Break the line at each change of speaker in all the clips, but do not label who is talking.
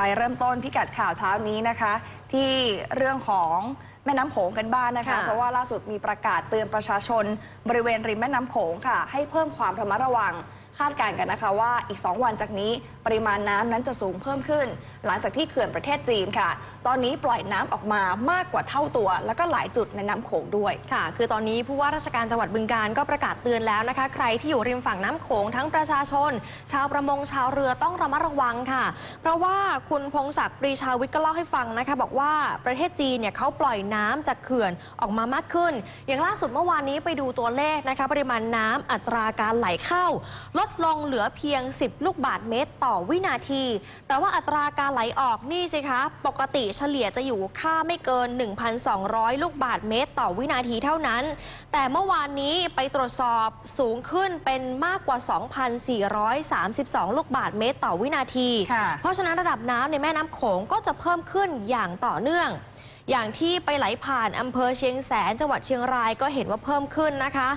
ไปเริ่มต้นพิกัดข่าวเช้านี้นะคะ ที่เรื่องของแม่น้ำโขงกันบ้างนะคะ
ค่ะ
เพราะว่าล่าสุดมีประกาศเตือนประชาชน บริเวณริมแม่น้ำโขงค่ะ ให้เพิ่มความระมัดระวัง คาดการณ์กันนะคะว่าอีก 2 วันจากนี้ปริมาณน้ำนั้นจะสูงเพิ่มขึ้น หลังจากที่เขื่อนประเทศจีนค่ะ ตอนนี้ปล่อยน้ำออกมามากกว่าเท่าตัว แล้วก็หลายจุดในน้ำโขงด้วย
ค่ะ คือตอนนี้ผู้ว่าราชการจังหวัดบึงการก็ประกาศเตือนแล้วนะคะ ใครที่อยู่ริมฝั่งน้ำโขงทั้งประชาชน ชาวประมงชาวเรือต้องระมัดระวังค่ะ เพราะว่าคุณพงศักดิ์ปรีชาวิทย์ก็เล่าให้ฟังนะคะ บอกว่าประเทศจีนเนี่ยเขาปล่อยน้ำจากเขื่อนออกมามากขึ้น อย่างล่าสุดเมื่อวานนี้ไปดูตัวเลขนะคะ ปริมาณน้ำอัตราการไหลเข้าลดลงเหลือเพียง 10 ลูกบาทเมตรต่อวินาที แต่ว่าอัตราการไหลออกนี่สิคะ ปกติเฉลี่ยจะอยู่ค่าไม่เกิน 1,200 ลูกบาทเมตรต่อวินาทีเท่านั้น แต่เมื่อวานนี้ไปตรวจสอบสูงขึ้นเป็นมากกว่า 2,432 ลูกบาทเมตรต่อวินาที
ค่ะ
เพราะฉะนั้นระดับน้ำในแม่น้ำโขงก็จะเพิ่มขึ้นอย่างต่อเนื่อง อย่างที่ไปไหลผ่านอำเภอเชียงแสนจังหวัดเชียงรายก็เห็นว่าเพิ่มขึ้นนะคะ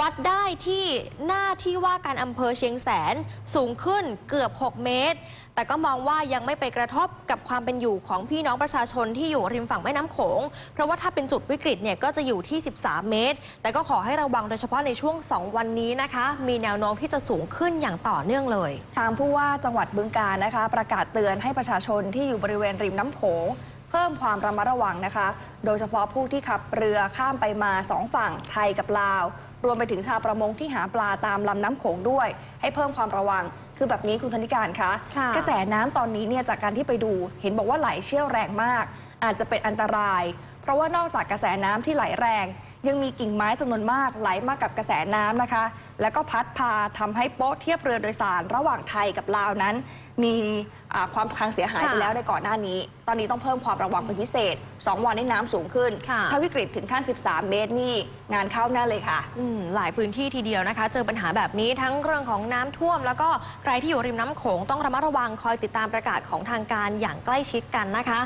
วัดได้ที่หน้าที่ว่าการอำเภอเชียงแสนสูงขึ้นเกือบ 6 เมตร แต่ก็มองว่ายังไม่ไปกระทบกับความเป็นอยู่ของพี่น้องประชาชนที่อยู่ริมฝั่งแม่น้ำโขง เพราะว่าถ้าเป็นจุดวิกฤตเนี่ยก็จะอยู่ที่ 13 เมตร แต่ก็ขอให้ระวังโดยเฉพาะในช่วง 2 วันนี้นะคะ มีแนวโน้มที่จะสูงขึ้นอย่างต่อเนื่องเลย
ทางผู้ว่าจังหวัดบึงการนะคะ ประกาศเตือนให้ประชาชนที่อยู่บริเวณริมน้ำโขง เพิ่มความระมัดระวังนะคะ โดยเฉพาะผู้ที่ขับเรือข้ามไปมาสองฝั่งไทยกับลาว รวมไปถึงชาวประมงที่หาปลาตามลำน้ำโขงด้วย ให้เพิ่มความระวัง คือแบบนี้คุณธนิการคะ
ค่ะ
กระแสน้ำตอนนี้เนี่ยจากการที่ไปดู เห็นบอกว่าไหลเชี่ยวแรงมาก อาจจะเป็นอันตราย เพราะว่านอกจากกระแสน้ำที่ไหลแรง ยังมีกิ่งไม้จำนวนมากไหลมากับกระแสน้ำนะคะ แล้วก็พัดพาทำให้โป๊ะเทียบเรือโดยสาร ระหว่างไทยกับลาวนั้น มีอ่าความพังเสียหายไป
ค่ะ
แล้วในก่อนหน้านี้ ตอนนี้ต้องเพิ่มความระวังเป็นพิเศษ 2 วันนี้น้ำสูงขึ้น
ค่ะ
ถ้าวิกฤตถึงขั้น 13 เมตรนี่งานเข้าแน่เลยค่ะ
อืมหลายพื้นที่ทีเดียวนะคะ เจอปัญหาแบบนี้ทั้งเรื่องของน้ำท่วม แล้วก็ใครที่อยู่ริมน้ำโขงต้องระมัดระวังคอยติดตามประกาศของทางการอย่างใกล้ชิดกันนะคะ